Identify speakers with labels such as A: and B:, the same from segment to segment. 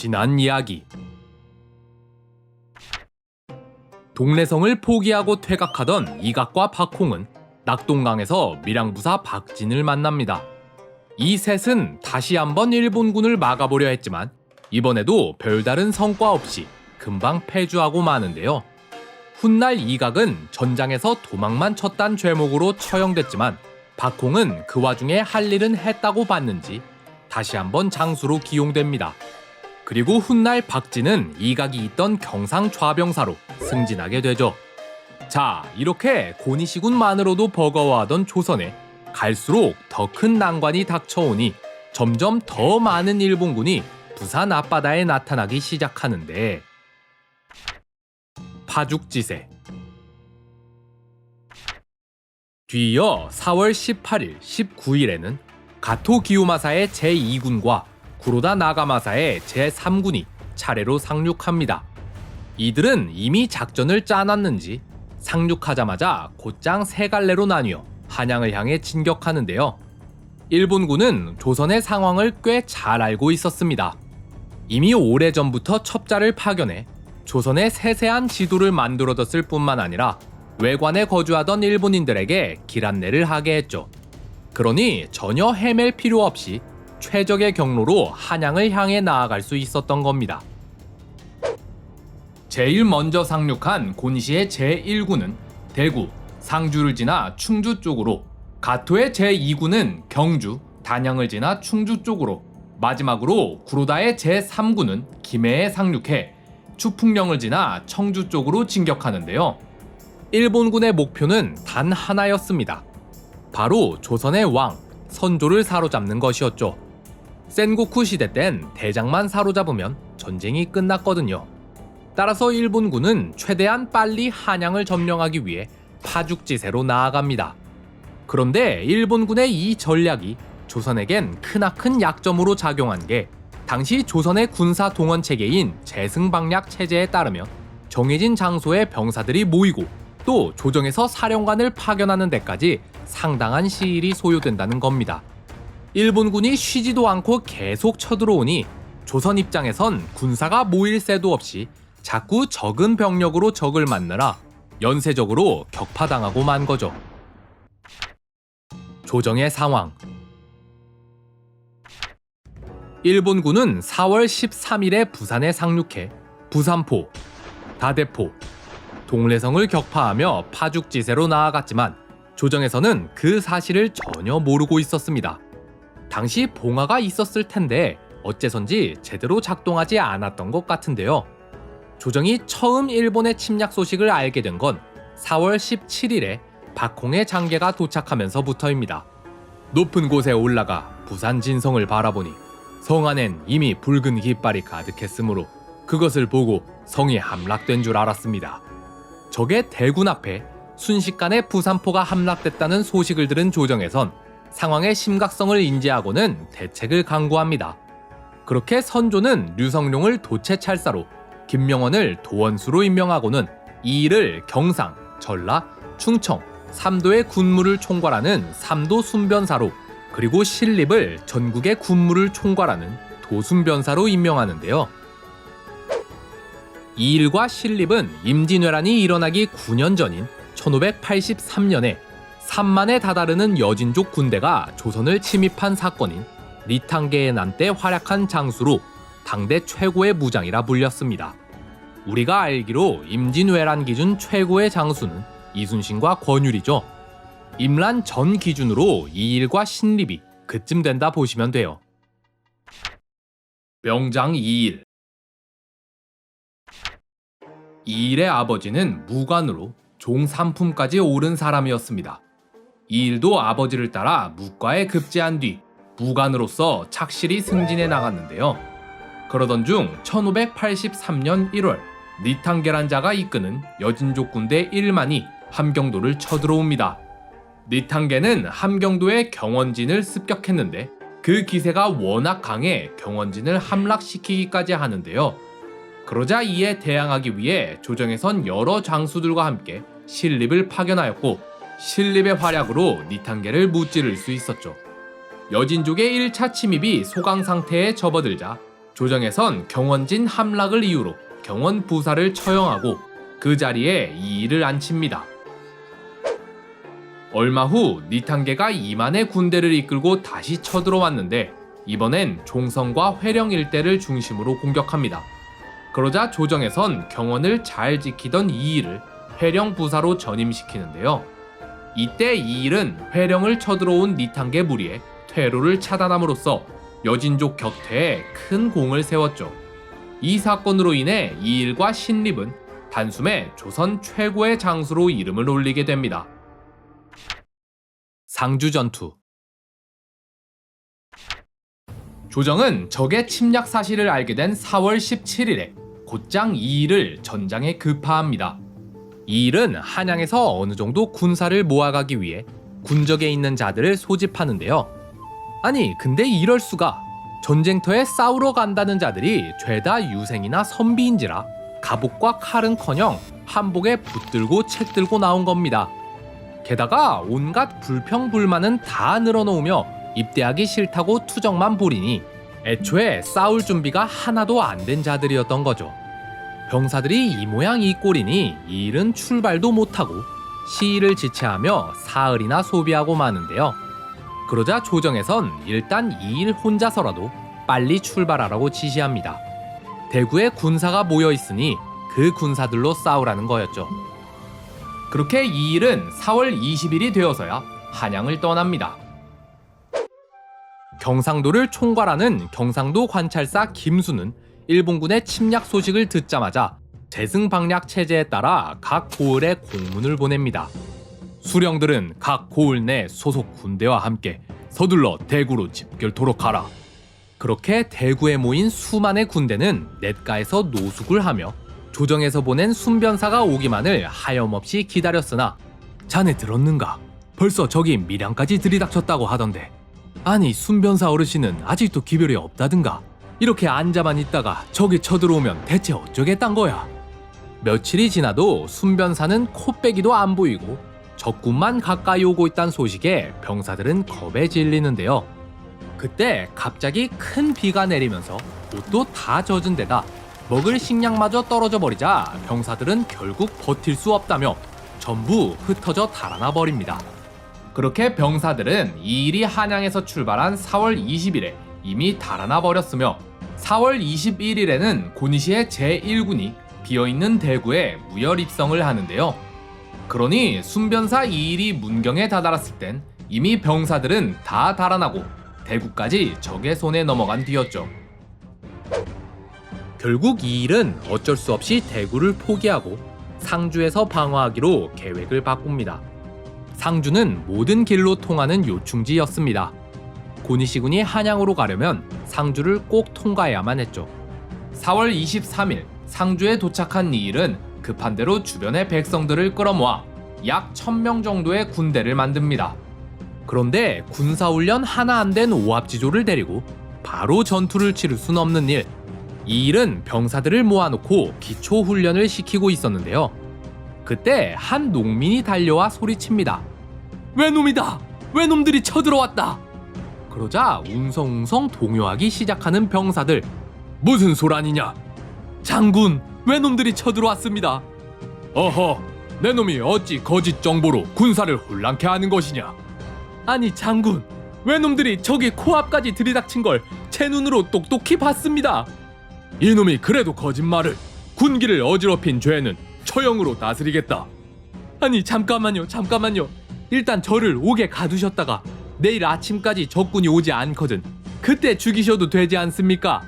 A: 지난 이야기 동래성을 포기하고 퇴각하던 이각과 박홍은 낙동강에서 밀양부사 박진을 만납니다. 이 셋은 다시 한번 일본군을 막아보려 했지만 이번에도 별다른 성과 없이 금방 패주하고 마는데요. 훗날 이각은 전장에서 도망만 쳤단 죄목으로 처형됐지만 박홍은 그 와중에 할 일은 했다고 봤는지 다시 한번 장수로 기용됩니다. 그리고 훗날 박진은 이각이 있던 경상 좌병사로 승진하게 되죠. 자, 이렇게 고니시군만으로도 버거워하던 조선에 갈수록 더 큰 난관이 닥쳐오니 점점 더 많은 일본군이 부산 앞바다에 나타나기 시작하는데 파죽지세 뒤이어 4월 18일, 19일에는 가토 기요마사의 제2군과 구로다 나가마사의 제3군이 차례로 상륙합니다. 이들은 이미 작전을 짜놨는지 상륙하자마자 곧장 세 갈래로 나뉘어 한양을 향해 진격하는데요. 일본군은 조선의 상황을 꽤 잘 알고 있었습니다. 이미 오래전부터 첩자를 파견해 조선의 세세한 지도를 만들어뒀을 뿐만 아니라 외관에 거주하던 일본인들에게 길 안내를 하게 했죠. 그러니 전혀 헤맬 필요 없이 최적의 경로로 한양을 향해 나아갈 수 있었던 겁니다. 제일 먼저 상륙한 곤시의 제1군은 대구, 상주를 지나 충주 쪽으로, 가토의 제2군은 경주, 단양을 지나 충주 쪽으로, 마지막으로 구로다의 제3군은 김해에 상륙해 추풍령을 지나 청주 쪽으로 진격하는데요. 일본군의 목표는 단 하나였습니다. 바로 조선의 왕, 선조를 사로잡는 것이었죠. 센고쿠 시대 땐 대장만 사로잡으면 전쟁이 끝났거든요. 따라서 일본군은 최대한 빨리 한양을 점령하기 위해 파죽지세로 나아갑니다. 그런데 일본군의 이 전략이 조선에겐 크나큰 약점으로 작용한 게 당시 조선의 군사 동원 체계인 재승방략 체제에 따르면 정해진 장소에 병사들이 모이고 또 조정에서 사령관을 파견하는 데까지 상당한 시일이 소요된다는 겁니다. 일본군이 쉬지도 않고 계속 쳐들어오니 조선 입장에선 군사가 모일 새도 없이 자꾸 적은 병력으로 적을 만나라 연쇄적으로 격파당하고 만 거죠. 조정의 상황 일본군은 4월 13일에 부산에 상륙해 부산포, 다대포, 동래성을 격파하며 파죽지세로 나아갔지만 조정에서는 그 사실을 전혀 모르고 있었습니다. 당시 봉화가 있었을 텐데 어째선지 제대로 작동하지 않았던 것 같은데요. 조정이 처음 일본의 침략 소식을 알게 된 건 4월 17일에 박홍의 장계가 도착하면서부터입니다. 높은 곳에 올라가 부산 진성을 바라보니 성 안엔 이미 붉은 깃발이 가득했으므로 그것을 보고 성이 함락된 줄 알았습니다. 적의 대군 앞에 순식간에 부산포가 함락됐다는 소식을 들은 조정에선 상황의 심각성을 인지하고는 대책을 강구합니다. 그렇게 선조는 류성룡을 도채찰사로 김명원을 도원수로 임명하고는 이 일을 경상, 전라, 충청, 삼도의 군무를 총괄하는 삼도 순변사로 그리고 신립을 전국의 군무를 총괄하는 도순변사로 임명하는데요. 이 일과 신립은 임진왜란이 일어나기 9년 전인 1583년에 3만에 다다르는 여진족 군대가 조선을 침입한 사건인 리탕계의 난때 활약한 장수로 당대 최고의 무장이라 불렸습니다. 우리가 알기로 임진왜란 기준 최고의 장수는 이순신과 권율이죠. 임란 전 기준으로 이일과 신립이 그쯤 된다 보시면 돼요. 명장 이일 이일의 아버지는 무관으로 종 3품까지 오른 사람이었습니다. 이 일도 아버지를 따라 무과에 급제한 뒤 무관으로서 착실히 승진해 나갔는데요. 그러던 중 1583년 1월 니탕계란 자가 이끄는 여진족 군대 1만이 함경도를 쳐들어옵니다. 니탕계는 함경도의 경원진을 습격했는데 그 기세가 워낙 강해 경원진을 함락시키기까지 하는데요. 그러자 이에 대항하기 위해 조정에선 여러 장수들과 함께 신립을 파견하였고 신립의 활약으로 니탕계를 무찌를 수 있었죠. 여진족의 1차 침입이 소강 상태에 접어들자 조정에선 경원진 함락을 이유로 경원 부사를 처형하고 그 자리에 이일을 앉힙니다. 얼마 후 니탄계가 이만의 군대를 이끌고 다시 쳐들어왔는데 이번엔 종성과 회령 일대를 중심으로 공격합니다. 그러자 조정에선 경원을 잘 지키던 이일을 회령 부사로 전임시키는데요. 이때 이 일은 회령을 쳐들어온 니탄계 무리에 퇴로를 차단함으로써 여진족 격퇴에 큰 공을 세웠죠. 이 사건으로 인해 이일과 신립은 단숨에 조선 최고의 장수로 이름을 올리게 됩니다. 상주 전투 조정은 적의 침략 사실을 알게 된 4월 17일에 곧장 이일을 전장에 급파합니다. 이 일은 한양에서 어느 정도 군사를 모아가기 위해 군적에 있는 자들을 소집하는데요. 아니, 근데 이럴 수가 전쟁터에 싸우러 간다는 자들이 죄다 유생이나 선비인지라 갑옷과 칼은커녕 한복에 붙들고 책 들고 나온 겁니다. 게다가 온갖 불평불만은 다 늘어놓으며 입대하기 싫다고 투정만 부리니 애초에 싸울 준비가 하나도 안 된 자들이었던 거죠. 병사들이 이 모양 이 꼴이니 이 일은 출발도 못하고 시일을 지체하며 사흘이나 소비하고 마는데요. 그러자 조정에선 일단 이 일 혼자서라도 빨리 출발하라고 지시합니다. 대구에 군사가 모여 있으니 그 군사들로 싸우라는 거였죠. 그렇게 이 일은 4월 20일이 되어서야 한양을 떠납니다. 경상도를 총괄하는 경상도 관찰사 김수는 일본군의 침략 소식을 듣자마자 재승 방략 체제에 따라 각 고을에 공문을 보냅니다. 수령들은 각 고을 내 소속 군대와 함께 서둘러 대구로 집결토록 하라. 그렇게 대구에 모인 수만의 군대는 냇가에서 노숙을 하며 조정에서 보낸 순변사가 오기만을 하염없이 기다렸으나 자네 들었는가? 벌써 저기 밀양까지 들이닥쳤다고 하던데 아니 순변사 어르신은 아직도 기별이 없다든가 이렇게 앉아만 있다가 저기 쳐들어오면 대체 어쩌겠단 거야 며칠이 지나도 순변사는 코빼기도 안 보이고 적군만 가까이 오고 있다는 소식에 병사들은 겁에 질리는데요 그때 갑자기 큰 비가 내리면서 옷도 다 젖은 데다 먹을 식량마저 떨어져 버리자 병사들은 결국 버틸 수 없다며 전부 흩어져 달아나 버립니다. 그렇게 병사들은 이 일이 한양에서 출발한 4월 20일에 이미 달아나 버렸으며 4월 21일에는 고니시의 제1군이 비어있는 대구에 무혈 입성을 하는데요. 그러니 순변사 이일이 문경에 다다랐을 땐 이미 병사들은 다 달아나고 대구까지 적의 손에 넘어간 뒤였죠. 결국 이 일은 어쩔 수 없이 대구를 포기하고 상주에서 방어하기로 계획을 바꿉니다. 상주는 모든 길로 통하는 요충지였습니다. 고니시군이 한양으로 가려면 상주를 꼭 통과해야만 했죠. 4월 23일 상주에 도착한 이일은 급한 대로 주변의 백성들을 끌어모아 약 1000명 정도의 군대를 만듭니다. 그런데 군사훈련 하나 안 된 오합지조를 데리고 바로 전투를 치를 순 없는 일. 이 일은 병사들을 모아놓고 기초 훈련을 시키고 있었는데요. 그때 한 농민이 달려와 소리칩니다. 외놈이다! 외놈들이 쳐들어왔다! 그러자 웅성웅성 동요하기 시작하는 병사들. 무슨 소란이냐? 장군, 외놈들이 쳐들어왔습니다. 어허, 내 놈이 어찌 거짓 정보로 군사를 혼란케 하는 것이냐? 아니 장군, 외놈들이 저기 코앞까지 들이닥친 걸 제 눈으로 똑똑히 봤습니다. 이놈이 그래도 거짓말을 군기를 어지럽힌 죄는 처형으로 다스리겠다. 아니 잠깐만요, 잠깐만요. 일단 저를 옥에 가두셨다가 내일 아침까지 적군이 오지 않거든. 그때 죽이셔도 되지 않습니까?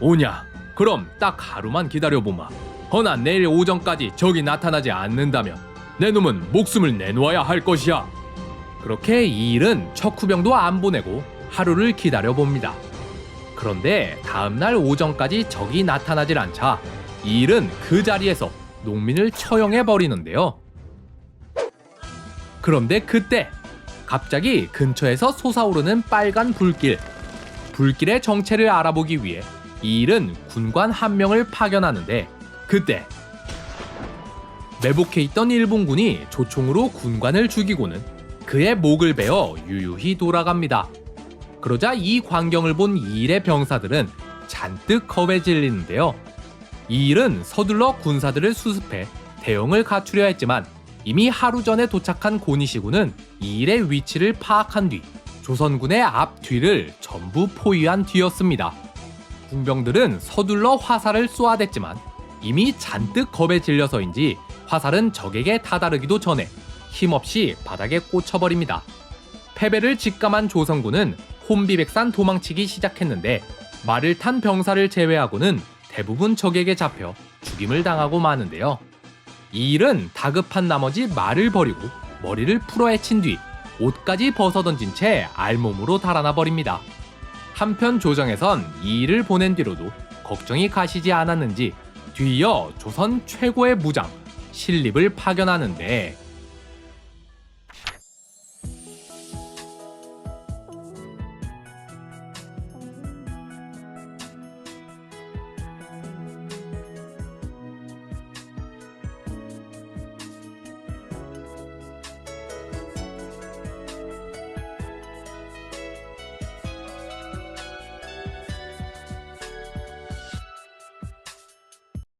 A: 오냐? 그럼 딱 하루만 기다려보마. 허나 내일 오전까지 적이 나타나지 않는다면 내 놈은 목숨을 내놓아야 할 것이야. 그렇게 이 일은 척후병도 안 보내고 하루를 기다려 봅니다. 그런데 다음날 오전까지 적이 나타나질 않자 이 일은 그 자리에서 농민을 처형해 버리는데요. 그런데 그때 갑자기 근처에서 솟아오르는 빨간 불길. 불길의 정체를 알아보기 위해 이 일은 군관 한 명을 파견하는데 그때 매복해 있던 일본군이 조총으로 군관을 죽이고는 그의 목을 베어 유유히 돌아갑니다. 그러자 이 광경을 본 이일의 병사들은 잔뜩 겁에 질리는데요. 이 일은 서둘러 군사들을 수습해 대응을 갖추려 했지만 이미 하루 전에 도착한 고니시군은 이 일의 위치를 파악한 뒤 조선군의 앞뒤를 전부 포위한 뒤였습니다. 군병들은 서둘러 화살을 쏘아댔지만 이미 잔뜩 겁에 질려서인지 화살은 적에게 다다르기도 전에 힘없이 바닥에 꽂혀버립니다. 패배를 직감한 조선군은 혼비백산 도망치기 시작했는데 말을 탄 병사를 제외하고는 대부분 적에게 잡혀 죽임을 당하고 마는데요. 이 일은 다급한 나머지 말을 버리고 머리를 풀어 헤친 뒤 옷까지 벗어던진 채 알몸으로 달아나 버립니다. 한편 조정에선 이 일을 보낸 뒤로도 걱정이 가시지 않았는지 뒤이어 조선 최고의 무장 신립을 파견하는데